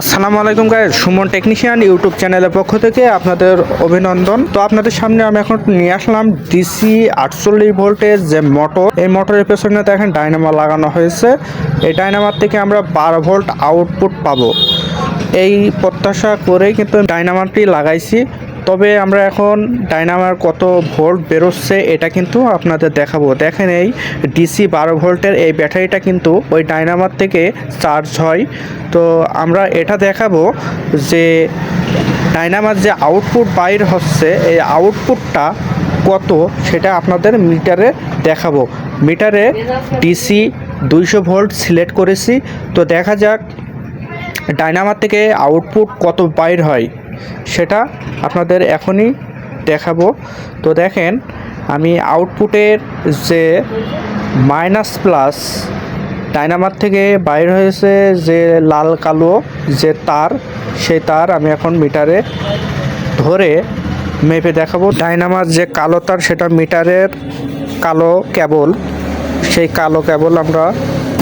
আসসালামু আলাইকুম guys Suman technician YouTube চ্যানেলের পক্ষ থেকে আপনাদের অভিনন্দন। তো আপনাদের সামনে আমি এখন নিয়ে আসলাম ডিসি আটচল্লিশ ভোল্টের যে মোটর এই মোটরের পেছনে দেখেন ডাইনামা লাগানো হয়েছে। এই ডাইনামার থেকে আমরা বারো ভোল্ট আউটপুট পাবো। এই প্রত্যাশা করেই কিন্তু ডাইনামারটি লাগাইছি। তবে আমরা এখন ডাইনামার কত ভোল্ট বেরোচ্ছে এটা কিন্তু আপনাদের দেখাবো। দেখেন এই ডিসি বারো ভোল্টের এই ব্যাটারিটা কিন্তু ওই ডাইনামার থেকে চার্জ হয়। তো আমরা এটা দেখাবো যে ডাইনামার যে আউটপুট বাইর হচ্ছে, এই আউটপুটটা কত সেটা আপনাদের মিটারে দেখাবো। মিটারে ডিসি দুইশো ভোল্ট সিলেক্ট করেছি। তো দেখা যাক ডাইনামার থেকে আউটপুট কত বাইর হয়। সেটা আপনাদের এখনই দেখাবো। তো দেখেন, আমি আউটপুটের যে মাইনাস প্লাস ডাইনামার থেকে বাইর হয়েছে যে লাল কালো যে তার, সেই তার আমি এখন মিটারে ধরে মেপে দেখাবো। ডাইনামার যে কালো তার, সেটা মিটারের কালো কেবল সেই কালো কেবল আমরা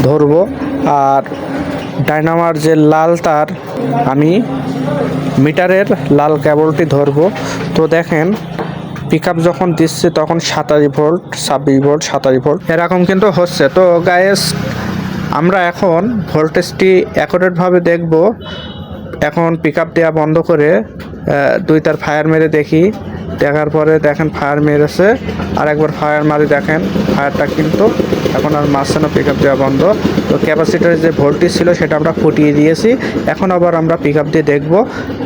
ধরবো। আর ডাইনামার যে লাল তার, আমি মিটারের লাল কেবলটি ধরব। তো দেখেন পিক যখন দিচ্ছে তখন সাতাশ ভোল্ট ছাব্বিশ ভোল্ট সাতাশ ভোল্ট এরকম কিন্তু হচ্ছে। তো গায়েস আমরা এখন ভোল্টেজটি অ্যাকুরেটভাবে দেখব। এখন পিক দেওয়া বন্ধ করে দুই তার ফায়ার মেরে দেখি। দেখার পরে দেখেন ফায়ার মেরেছে। আর একবার ফায়ার মারি দেখেন ফায়ারটা কিন্তু এখন আর মারছে না পিক আপ দেওয়া বন্ধ। তো ক্যাপাসিটার যে ভোল্টেজ ছিল সেটা আমরা ফুটিয়ে দিয়েছি। এখন আবার আমরা পিক আপ দিয়ে দেখব।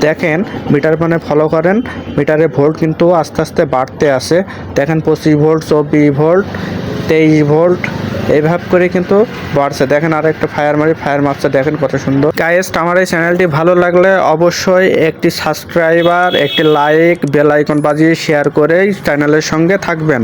দেখেন মিটার মানে ফলো করেন মিটারে ভোল্ট কিন্তু আস্তে আস্তে বাড়তে আসে দেখেন পঁচিশ ভোল্ট, চব্বিশ ভোল্ট, তেইশ ভোল্ট এইভাবে করে কিন্তু বাড়ছে। দেখেন আর একটা ফায়ার মারি, ফায়ার মারছে, দেখেন কত সুন্দর। গাইস্ট আমার এই চ্যানেলটি ভালো লাগলে অবশ্যই একটি সাবস্ক্রাইবার একটি লাইক বেল আইকন বাজিয়ে শেয়ার করে চ্যানেলের সঙ্গে থাকবেন।